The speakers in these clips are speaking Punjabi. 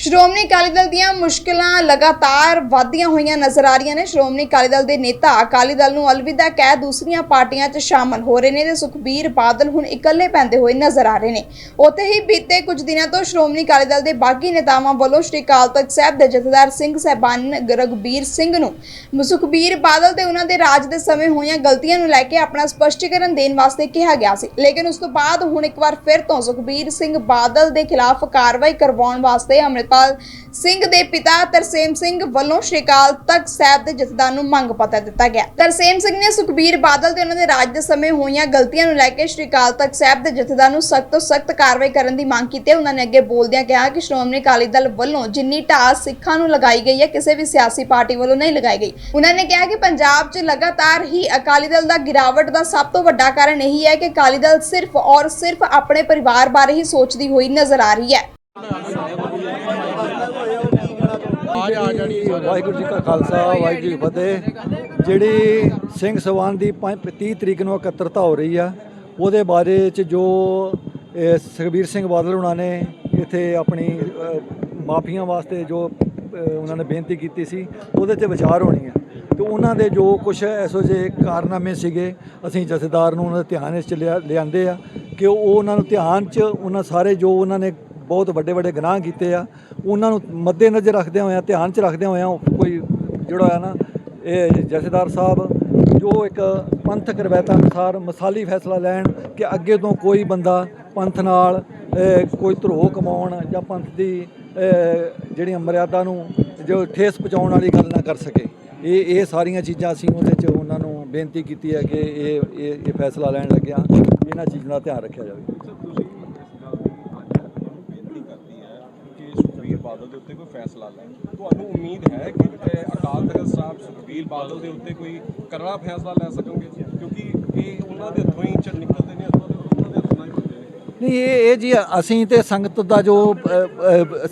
ਸ਼੍ਰੋਮਣੀ ਅਕਾਲੀ ਦਲ ਦੀਆਂ ਮੁਸ਼ਕਲਾਂ ਲਗਾਤਾਰ ਵਧਦੀਆਂ ਹੋਈਆਂ ਨਜ਼ਰ ਆ ਰਹੀਆਂ ਨੇ। ਸ਼੍ਰੋਮਣੀ ਅਕਾਲੀ ਦਲ ਦੇ ਨੇਤਾ ਅਕਾਲੀ ਦਲ ਨੂੰ ਅਲਵਿਦਾ ਕਹਿ ਦੂਸਰੀਆਂ ਪਾਰਟੀਆਂ 'ਚ ਸ਼ਾਮਲ ਹੋ ਰਹੇ ਨੇ ਤੇ ਸੁਖਬੀਰ ਬਾਦਲ ਹੁਣ ਇਕੱਲੇ ਪੈਂਦੇ ਹੋਏ ਨਜ਼ਰ ਆ ਰਹੇ ਨੇ। ਉੱਥੇ ਹੀ ਬੀਤੇ ਕੁਝ ਦਿਨਾਂ ਤੋਂ ਸ਼੍ਰੋਮਣੀ ਅਕਾਲੀ ਦਲ ਦੇ ਬਾਗੀ ਨੇਤਾਵਾਂ ਵੱਲੋਂ ਸ਼੍ਰੀ ਅਕਾਲ ਤਖਤ ਸਾਹਿਬ ਦੇ ਜਥੇਦਾਰ ਸਿੰਘ ਸਹਿਬਾਨ ਰਘਬੀਰ ਸਿੰਘ ਨੂੰ ਸੁਖਬੀਰ ਬਾਦਲ ਤੇ ਉਹਨਾਂ ਦੇ ਰਾਜ ਦੇ ਸਮੇਂ ਹੋਈਆਂ ਗਲਤੀਆਂ ਨੂੰ ਲੈ ਕੇ ਆਪਣਾ ਸਪਸ਼ਟੀਕਰਨ ਦੇਣ ਵਾਸਤੇ ਕਿਹਾ ਗਿਆ ਸੀ। ਲੇਕਿਨ ਉਸ ਤੋਂ ਬਾਅਦ ਹੁਣ ਇੱਕ ਵਾਰ ਫਿਰ ਤੋਂ ਸੁਖਬੀਰ ਸਿੰਘ ਬਾਦਲ ਦੇ ਖਿਲਾਫ ਕਾਰਵਾਈ ਕਰਵਾਉਣ ਵਾਸਤੇ ਅੰਮ੍ਰਿਤਪਾਲ ਸਿੰਘ ਦੇ ਪਿਤਾ ਤਰਸੇਮ ਸਿੰਘ ਵੱਲੋਂ ਸ਼੍ਰੀ ਅਕਾਲ ਤਖਤ ਸਾਹਿਬ ਦੇ ਜਥੇਦਾਰ ਨੂੰ ਮੰਗ ਪੱਤਰ ਦਿੱਤਾ ਗਿਆ। ਤਰਸੇਮ ਸਿੰਘ ਨੇ ਸੁਖਬੀਰ ਬਾਦਲ ਤੇ ਉਹਨਾਂ ਦੇ ਰਾਜ ਦੇ ਸਮੇਂ ਹੋਈਆਂ ਗਲਤੀਆਂ ਨੂੰ ਲੈ ਕੇ ਸ਼੍ਰੀ ਤਖਤ ਸਾਹਿਬ ਦੇ ਜਥੇਦਾਰ ਨੂੰ ਸਖਤ ਤੋਂ ਸਖਤ ਕਾਰਵਾਈ ਕਰਨ ਦੀ ਮੰਗ ਕੀਤੀ। ਉਹਨਾਂ ਨੇ ਅੱਗੇ ਬੋਲਦਿਆਂ ਕਿਹਾ ਕਿ ਸ਼੍ਰੋਮਣੀ ਅਕਾਲੀ ਦਲ ਵੱਲੋਂ ਜਿੰਨੀ ਢਾਹ ਸਿੱਖਾਂ ਨੂੰ ਲਗਾਈ ਗਈ ਹੈ, ਕਿਸੇ ਵੀ ਸਿਆਸੀ ਪਾਰਟੀ ਵੱਲੋਂ ਨਹੀਂ ਲਗਾਈ ਗਈ। ਉਹਨਾਂ ਨੇ ਕਿਹਾ ਕਿ ਪੰਜਾਬ 'ਚ ਲਗਾਤਾਰ ਹੀ ਅਕਾਲੀ ਦਲ ਦਾ ਗਿਰਾਵਟ ਦਾ ਸਭ ਤੋਂ ਵੱਡਾ ਕਾਰਨ ਇਹੀ ਹੈ ਕਿ ਅਕਾਲੀ ਦਲ ਸਿਰਫ ਔਰ ਸਿਰਫ ਆਪਣੇ ਪਰਿਵਾਰ ਬਾਰੇ ਹੀ ਸੋਚਦੀ ਹੋਈ ਨਜ਼ਰ ਆ ਰਹੀ ਹੈ। ਵਾਹਿਗੁਰੂ ਜੀ ਕਾ ਖਾਲਸਾ, ਵਾਹਿਗੁਰੂ ਜੀ ਫਤਿਹ। ਜਿਹੜੀ ਸਿੰਘ ਸਵਾਨ ਦੀ ਪੰਜ- 30 ਤਰੀਕ ਨੂੰ ਇਕੱਤਰਤਾ ਹੋ ਰਹੀ ਆ, ਉਹਦੇ ਬਾਰੇ ਚ ਜੋ ਸੁਖਬੀਰ ਸਿੰਘ ਬਾਦਲ ਉਹਨਾਂ ਨੇ ਇੱਥੇ ਆਪਣੀ ਮਾਫੀਆਂ ਵਾਸਤੇ ਜੋ ਉਹਨਾਂ ਨੇ ਬੇਨਤੀ ਕੀਤੀ ਸੀ, ਉਹਦੇ ਤੇ ਵਿਚਾਰ ਹੋਣੀ ਹੈ ਤੇ ਉਹਨਾਂ ਦੇ ਜੋ ਕੁਝ ਐਸੋ ਜਿਹੇ ਕਾਰਨਾਮੇ ਸੀਗੇ, ਅਸੀਂ ਜਥੇਦਾਰ ਨੂੰ ਉਹਨਾਂ ਦੇ ਧਿਆਨ ਵਿੱਚ ਲਿਆ, ਲਿਆਂਦੇ ਆ ਕਿ ਉਹ ਉਹਨਾਂ ਨੂੰ ਧਿਆਨ 'ਚ, ਉਹਨਾਂ ਸਾਰੇ ਜੋ ਉਹਨਾਂ ਨੇ ਬਹੁਤ ਵੱਡੇ ਵੱਡੇ ਗੁਨਾਹ ਕੀਤੇ ਆ। ਉਹਨਾਂ ਨੂੰ ਮੱਦੇ ਨਜ਼ਰ ਰੱਖਦੇ ਹੋਇਆ ਧਿਆਨ 'ਚ ਰੱਖਦੇ ਹੋਇਆ ਕੋਈ ਜਿਹੜਾ ਆ ਨਾ ਇਹ ਜਥੇਦਾਰ ਸਾਹਿਬ ਜੋ ਇੱਕ ਪੰਥਕ ਰਵਾਇਤਾਂ ਅਨੁਸਾਰ ਮਸਾਲੀ ਫੈਸਲਾ ਲੈਣ ਕਿ ਅੱਗੇ ਤੋਂ ਕੋਈ ਬੰਦਾ ਪੰਥ ਨਾਲ ਕੋਈ ਧਰੋਹ ਕਮਾਉਣ ਜਾਂ ਪੰਥ ਦੀ ਅਹ, ਜਿਹੜੀਆਂ ਮਰਿਆਦਾ ਨੂੰ ਜੋ ਠੇਸ ਪਹੁੰਚਾਉਣ ਵਾਲੀ ਗੱਲ ਨਾ ਕਰ ਸਕੇ। ਇਹ ਇਹ ਸਾਰੀਆਂ ਚੀਜ਼ਾਂ ਅਸੀਂ ਉਹਦੇ 'ਚ ਉਹਨਾਂ ਨੂੰ ਬੇਨਤੀ ਕੀਤੀ ਹੈ ਕਿ ਇਹ ਇਹ ਫੈਸਲਾ ਲੈਣ ਲੱਗਿਆ ਇਹਨਾਂ ਚੀਜ਼ਾਂ ਦਾ ਧਿਆਨ ਰੱਖਿਆ ਜਾਵੇ ਸਰ ਤੁਸੀਂ ਬੇਨਤੀ ਕਰਦੀ ਹੈ ਕਿ ਸੁਖਬੀਰ ਬਾਦਲ ਦੇ ਉੱਤੇ ਕੋਈ ਫੈਸਲਾ ਲੈਣ ਤੁਹਾਨੂੰ ਉਮੀਦ ਹੈ ਕਿ ਅਕਾਲ ਤਖਤ ਸਾਹਿਬ ਸੁਖਬੀਰ ਬਾਦਲ ਦੇ ਉੱਤੇ ਕੋਈ ਕਰੜਾ ਫੈਸਲਾ ਲੈ ਸਕਣਗੇ? ਕਿਉਂਕਿ ਇਹ ਉਹਨਾਂ ਦੇ ਹੱਥੋਂ ਹੀ ਚ ਨਿਕਲਦੇ ਨੇ, ਉਹਨਾਂ ਦੇ ਹੱਥੋਂ ਹੀ ਨਹੀਂ, ਇਹ ਇਹ ਜੀ, ਅਸੀਂ ਤੇ ਸੰਗਤ ਦਾ ਜੋ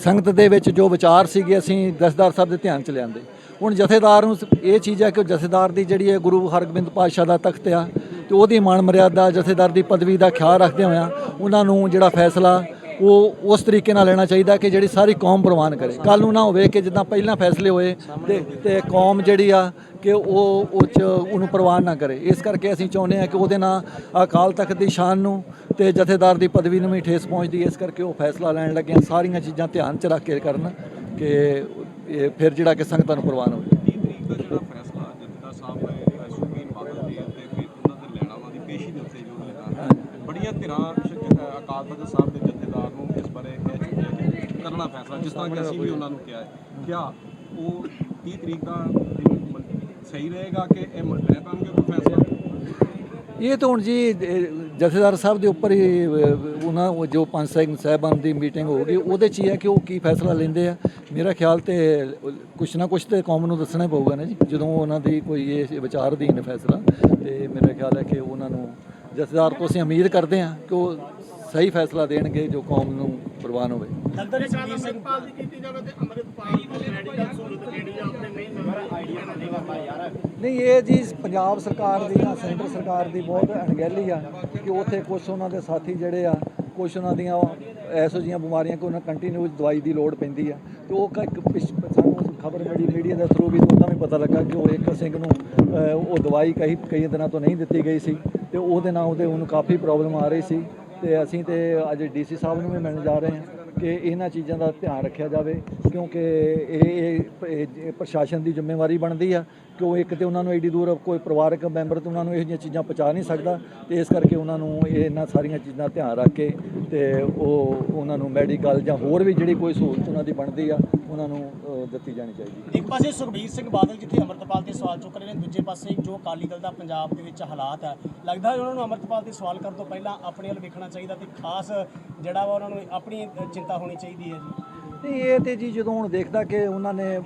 ਸੰਗਤ ਦੇ ਵਿੱਚ ਜੋ ਵਿਚਾਰ ਸੀਗੇ, ਅਸੀਂ ਦਸਦਾਰ ਸਾਹਿਬ ਦੇ ਧਿਆਨ ਚ ਲਿਆਂਦੇ। ਹੁਣ ਜਥੇਦਾਰ ਨੂੰ ਇਹ ਚੀਜ਼ ਹੈ ਕਿ ਜਥੇਦਾਰ ਦੀ ਜਿਹੜੀ ਹੈ ਗੁਰੂ ਹਰਗੋਬਿੰਦ ਪਾਤਸ਼ਾਹ ਦਾ ਤਖਤ ਆ, ਤੇ ਉਹਦੀ ਮਾਣ ਮਰਿਆਦਾ ਜਥੇਦਾਰ ਦੀ ਪਦਵੀ ਦਾ ਖਿਆਲ ਰੱਖਦੇ ਹੋਇਆ ਉਹਨਾਂ ਨੂੰ ਜਿਹੜਾ ਫੈਸਲਾ ਉਹ ਉਸ ਤਰੀਕੇ ਨਾਲ ਲੈਣਾ ਚਾਹੀਦਾ ਕਿ ਜਿਹੜੀ ਸਾਰੀ ਕੌਮ ਪ੍ਰਵਾਨ ਕਰੇ। ਕੱਲ ਨੂੰ ਨਾ ਹੋਵੇ ਕਿ ਜਿੱਦਾਂ ਪਹਿਲਾਂ ਫੈਸਲੇ ਹੋਏ ਤੇ ਤੇ ਕੌਮ ਜਿਹੜੀ ਆ ਕਿ ਉਹ ਉਹ 'ਚ ਉਹਨੂੰ ਪ੍ਰਵਾਨ ਨਾ ਕਰੇ। ਇਸ ਕਰਕੇ ਅਸੀਂ ਚਾਹੁੰਦੇ ਹਾਂ ਕਿ ਉਹਦੇ ਨਾਲ ਅਕਾਲ ਤਖਤ ਦੀ ਸ਼ਾਨ ਨੂੰ ਤੇ ਜਥੇਦਾਰ ਦੀ ਪਦਵੀ ਨੂੰ ਵੀ ਠੇਸ ਪਹੁੰਚਦੀ ਹੈ। ਇਸ ਕਰਕੇ ਉਹ ਫੈਸਲਾ ਲੈਣ ਲੱਗੇ ਸਾਰੀਆਂ ਚੀਜ਼ਾਂ ਧਿਆਨ 'ਚ ਰੱਖ ਕੇ ਕਰਨ ਕਿ ਇਹ ਫਿਰ ਜਿਹੜਾ ਕਿ ਸੰਗਤਾਂ ਨੂੰ ਪ੍ਰਵਾਨ ਹੋਵੇ। 30 ਬੜੀਆਂ ਧਿਰਾਂ ਅਕਾਲ ਤਖਤ ਸਾਹਿਬ ਦੇ ਬਾਰੇ ਕਰਨਾ ਫੈਸਲਾ ਜਿਸ ਤਰ੍ਹਾਂ ਕਿ ਅਸੀਂ ਵੀ ਉਹਨਾਂ ਨੂੰ ਕਿਹਾ ਹੈ। ਕਿਆ ਉਹ 30 ਤਰੀਕ ਦਾ ਦਿਨ ਸਹੀ ਰਹੇਗਾ ਕਿ ਇਹ ਮ- ਲੈ ਕੋਈ ਫੈਸਲਾ? ਇਹ ਤਾਂ ਹੁਣ ਜੀ ਜਥੇਦਾਰ ਸਾਹਿਬ ਦੇ ਉੱਪਰ ਹੀ ਉਹਨਾਂ ਜੋ ਪੰਜ ਸਿੰਘ ਸਾਹਿਬਾਨ ਦੀ ਮੀਟਿੰਗ ਹੋਊਗੀ, ਉਹਦੇ 'ਚ ਹੀ ਹੈ ਕਿ ਉਹ ਕੀ ਫੈਸਲਾ ਲੈਂਦੇ ਆ। ਮੇਰਾ ਖਿਆਲ ਤੇ ਕੁਛ ਨਾ ਕੁਛ ਤੇ ਕੌਮ ਨੂੰ ਦੱਸਣਾ ਹੀ ਪਊਗਾ ਨਾ ਜੀ। ਜਦੋਂ ਉਹਨਾਂ ਦੀ ਕੋਈ ਇਹ ਵਿਚਾਰ ਵਿਚਾਰਧੀਨ ਫੈਸਲਾ, ਤੇ ਮੇਰਾ ਖਿਆਲ ਹੈ ਕਿ ਉਹਨਾਂ ਨੂੰ ਜਥੇਦਾਰ ਤੋਂ ਅਸੀਂ ਉਮੀਦ ਕਰਦੇ ਹਾਂ ਕਿ ਉਹ ਸਹੀ ਫੈਸਲਾ ਦੇਣਗੇ ਜੋ ਕੌਮ ਨੂੰ ਪ੍ਰਵਾਨ ਹੋਵੇ। ਲੱਗਦਾ ਨਹੀਂ ਸੁਖਬੀਰ ਸਿੰਘ ਦੀ ਕੀਤੀ ਜਾਵੇ ਤੇ ਅੰਮ੍ਰਿਤਪਾਲ ਦੀ ਮੈਡੀਕਲ ਸਹੂਲਤ ਜਿਹੜੀ ਆ ਆਪਣੇ ਨਹੀਂ ਮਿਲ ਆਈਡੀਆ ਨਾ ਦੇਗਾ ਪਾ ਯਾਰ ਨਹੀਂ ਇਹ ਜੀ ਪੰਜਾਬ ਸਰਕਾਰ ਦੀ ਜਾਂ ਸੈਂਟਰ ਸਰਕਾਰ ਦੀ ਬਹੁਤ ਅਣਗਹਿਲੀ ਆ ਕਿ ਉੱਥੇ ਕੁਝ ਉਹਨਾਂ ਦੇ ਸਾਥੀ ਜਿਹੜੇ ਆ ਕੁਝ ਉਹਨਾਂ ਦੀਆਂ ਐਸੋ ਜੀਆਂ ਬਿਮਾਰੀਆਂ ਕਿ ਉਹਨਾਂ ਕੰਟੀਨਿਊ ਦਵਾਈ ਦੀ ਲੋੜ ਪੈਂਦੀ ਆ। ਤੇ ਉਹ ਕ- ਇੱਕ ਪਿਛ- ਸਾਨੂੰ ਖਬਰ ਮਿਲੀ ਮੀਡੀਆ ਦੇ ਥਰੂ ਵੀ ਉਦੋਂ ਵੀ ਪਤਾ ਲੱਗਾ ਕਿ ਉਹ ਇੱਕ ਸਿੰਘ ਨੂੰ ਉਹ ਦਵਾਈ ਕਈ ਕਈ ਦਿਨਾਂ ਤੋਂ ਨਹੀਂ ਦਿੱਤੀ ਗਈ ਸੀ ਤੇ ਉਹਦੇ ਨਾਲ ਉਹਦੇ ਉਹਨੂੰ ਕਾਫੀ ਪ੍ਰੋਬਲਮ ਆ ਰਹੀ ਸੀ। ਤੇ ਅਸੀਂ ਤੇ ਅੱਜ ਡੀਸੀ ਸਾਹਿਬ ਨੂੰ ਵੀ ਮਿਲਣ ਜਾ ਰਹੇ ਹਾਂ ਕਿ ਇਹਨਾਂ ਚੀਜ਼ਾਂ ਦਾ ਧਿਆਨ ਰੱਖਿਆ ਜਾਵੇ, ਕਿਉਂਕਿ ਇਹ, ਇਹ- ਪ੍ਰਸ਼ਾਸਨ ਦੀ ਜ਼ਿੰਮੇਵਾਰੀ ਬਣਦੀ ਆ ਕਿ ਉਹ ਇੱਕ ਤੇ ਉਹਨਾਂ ਨੂੰ ਐਡੀ ਦੂਰ ਕੋਈ ਪਰਿਵਾਰਕ ਮੈਂਬਰ ਤੇ ਉਹਨਾਂ ਨੂੰ ਇਹੋ ਜਿਹੀਆਂ ਚੀਜ਼ਾਂ ਪਹੁੰਚਾ ਨਹੀਂ ਸਕਦਾ ਤੇ ਇਸ ਕਰਕੇ ਉਹਨਾਂ ਨੂੰ ਇਹ ਇਹਨਾਂ ਸਾਰੀਆਂ ਚੀਜ਼ਾਂ ਧਿਆਨ ਰੱਖ ਕੇ ਤੇ ਉਹ ਉਹਨਾਂ ਨੂੰ ਮੈਡੀਕਲ ਜਾਂ ਹੋਰ ਵੀ ਜਿਹੜੀ ਕੋਈ ਸਹੂਲਤ ਉਹਨਾਂ ਦੀ ਬਣਦੀ ਆ ਉਹਨਾਂ ਨੂੰ ਦਿੱਤੀ ਜਾਣੀ ਚਾਹੀਦੀ ਇੱਕ ਪਾਸੇ ਸੁਖਬੀਰ ਸਿੰਘ ਬਾਦਲ ਜਿੱਥੇ ਅੰਮ੍ਰਿਤਪਾਲ ਤੇ ਸਵਾਲ ਚੁੱਕ ਰਹੇ ਨੇ ਦੂਜੇ ਪਾਸੇ ਜੋ ਅਕਾਲੀ ਦਲ ਦਾ ਪੰਜਾਬ ਦੇ ਵਿੱਚ ਹਾਲਾਤ ਹੈ ਲੱਗਦਾ ਹੈ ਉਹਨਾਂ ਨੂੰ ਅੰਮ੍ਰਿਤਪਾਲ ਤੇ ਸਵਾਲ ਕਰਨ ਤੋਂ ਪਹਿਲਾਂ ਆਪਣੇ ਵੱਲ ਵੇਖਣਾ ਚਾਹੀਦਾ ਤੇ ਖਾਸ ਜਿਹੜਾ ਵਾ ਉਹਨਾਂ ਨੂੰ ਆਪਣੀ ਚਿੰਤਾ ਹੋਣੀ ਚਾਹੀਦੀ ਹੈ ਜੀ। ਨਹੀਂ ਇਹ ਤੇ ਜੀ ਜਦੋਂ ਹੁਣ ਦੇਖਦਾ ਕਿ ਉਹਨਾਂ ਨੇ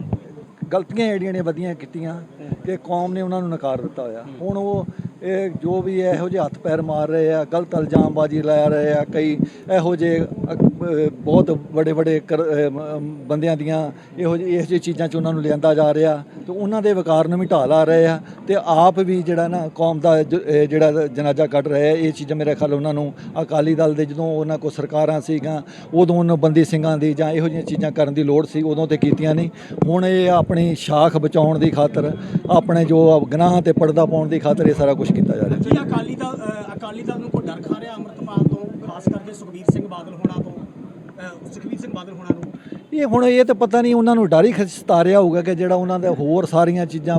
ਗਲਤੀਆਂ ਜਿਹੜੀਆਂ ਨੇ ਵਧੀਆਂ ਕੀਤੀਆਂ ਕਿ ਕੌਮ ਨੇ ਉਹਨਾਂ ਨੂੰ ਨਕਾਰ ਦਿੱਤਾ ਹੋਇਆ। ਹੁਣ ਉਹ ਇਹ ਜੋ ਵੀ ਇਹੋ ਜਿਹੇ ਹੱਥ ਪੈਰ ਮਾਰ ਰਹੇ ਆ, ਗਲਤ ਇਲਜ਼ਾਮਬਾਜ਼ੀ ਲਾ ਰਹੇ ਆ, ਕਈ ਇਹੋ ਜਿਹੇ ਬਹੁਤ ਵੱਡੇ ਵੱਡੇ ਕਰ- ਬੰਦਿਆਂ ਦੀਆਂ ਇਹੋ ਜਿਹੇ ਇਸ ਜਿਹੀ ਚੀਜ਼ਾਂ 'ਚ ਉਹਨਾਂ ਨੂੰ ਲਿਆਂਦਾ ਜਾ ਰਿਹਾ। ਤੇ ਉਹਨਾਂ ਦੇ ਵਕਾਰ ਨੂੰ ਵੀ ਢਾਲ ਆ ਰਹੇ ਆ। ਤੇ ਆਪ ਵੀ ਜਿਹੜਾ ਨਾ ਕੌਮ ਦਾ ਜਿਹੜਾ ਜਨਾਜ਼ਾ ਕੱਢ ਰਹੇ ਆ, ਇਹ ਚੀਜ਼ਾਂ ਮੇਰੇ ਖਿਆਲ ਉਹਨਾਂ ਨੂੰ ਅਕਾਲੀ ਦਲ ਦੇ ਜਦੋਂ ਉਹਨਾਂ ਕੋ ਸਰਕਾਰਾਂ ਸੀਗੀਆਂ, ਉਦੋਂ ਉਹਨਾਂ ਬੰਦੀ ਸਿੰਘਾਂ ਦੀ ਜਾਂ ਇਹੋ ਜਿਹੀਆਂ ਚੀਜ਼ਾਂ ਕਰਨ ਦੀ ਲੋੜ ਸੀ, ਉਦੋਂ ਤੇ ਕੀਤੀਆਂ ਨਹੀਂ। ਹੁਣ ਇਹ ਆਪਣੀ ਸ਼ਾਖ ਬਚਾਉਣ ਦੀ ਖਾਤਰ, ਆਪਣੇ ਜੋ ਗੁਨਾਹ ਤੇ ਪਰਦਾ ਪਾਉਣ ਦੀ ਖਾਤਰ ਇਹ ਸਾਰਾ ਕੁਝ ਕੀਤਾ ਜਾ ਰਿਹਾ। ਕੀ ਅਕਾਲੀ ਦਲ ਅਕਾਲੀ ਦਲ ਨੂੰ ਕੋਈ ਡਰ ਖਾ ਰਿਹਾ ਅੰਮ੍ਰਿਤਪਾਲ ਤੋਂ, ਖਾਸ ਕਰਕੇ ਸੁਖਬੀਰ ਸਿੰਘ ਬਾਦਲ ਹੋਣਾ ਤੋਂ? ਸੁਖਬੀਰ ਸਿੰਘ ਬਾਦਲ ਹੋਣਾ ਨੂੰ? ਇਹ ਹੁਣ ਇਹ ਤਾਂ ਪਤਾ ਨਹੀਂ, ਉਹਨਾਂ ਨੂੰ ਡਰ ਹੀ ਸਤਾ ਹੋਊਗਾ ਕਿ ਜਿਹੜਾ ਉਹਨਾਂ ਦੇ ਹੋਰ ਸਾਰੀਆਂ ਚੀਜ਼ਾਂ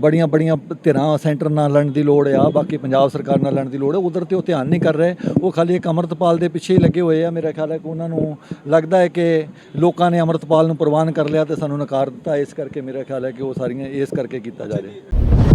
ਬੜੀਆਂ ਬੜੀਆਂ ਧਿਰਾਂ, ਸੈਂਟਰ ਨਾਲ ਲੜਨ ਦੀ ਲੋੜ ਆ, ਬਾਕੀ ਪੰਜਾਬ ਸਰਕਾਰ ਨਾਲ ਲੜਨ ਦੀ ਲੋੜ ਹੈ ਉਧਰ ਤੇ ਉਹ ਧਿਆਨ ਨਹੀਂ ਕਰ ਰਹੇ। ਉਹ ਖਾਲੀ ਇੱਕ ਅਮਰਤਪਾਲ ਦੇ ਪਿੱਛੇ ਹੀ ਲੱਗੇ ਹੋਏ ਆ, ਮੇਰਾ ਖਿਆਲ ਹੈ ਕਿ ਉਹਨਾਂ ਨੂੰ ਲੱਗਦਾ ਹੈ ਕਿ ਲੋਕਾਂ ਨੇ ਅਮਰਤਪਾਲ ਨੂੰ ਪ੍ਰਵਾਨ ਕਰ ਲਿਆ ਤੇ ਸਾਨੂੰ ਨਕਾਰ ਦਿੱਤਾ, ਇਸ ਕਰਕੇ ਮੇਰਾ ਖਿਆਲ ਹੈ ਕਿ ਉਹ ਸਾਰੀਆਂ, ਇਸ ਕਰਕੇ ਕੀਤਾ ਜਾ ਰਿਹਾ।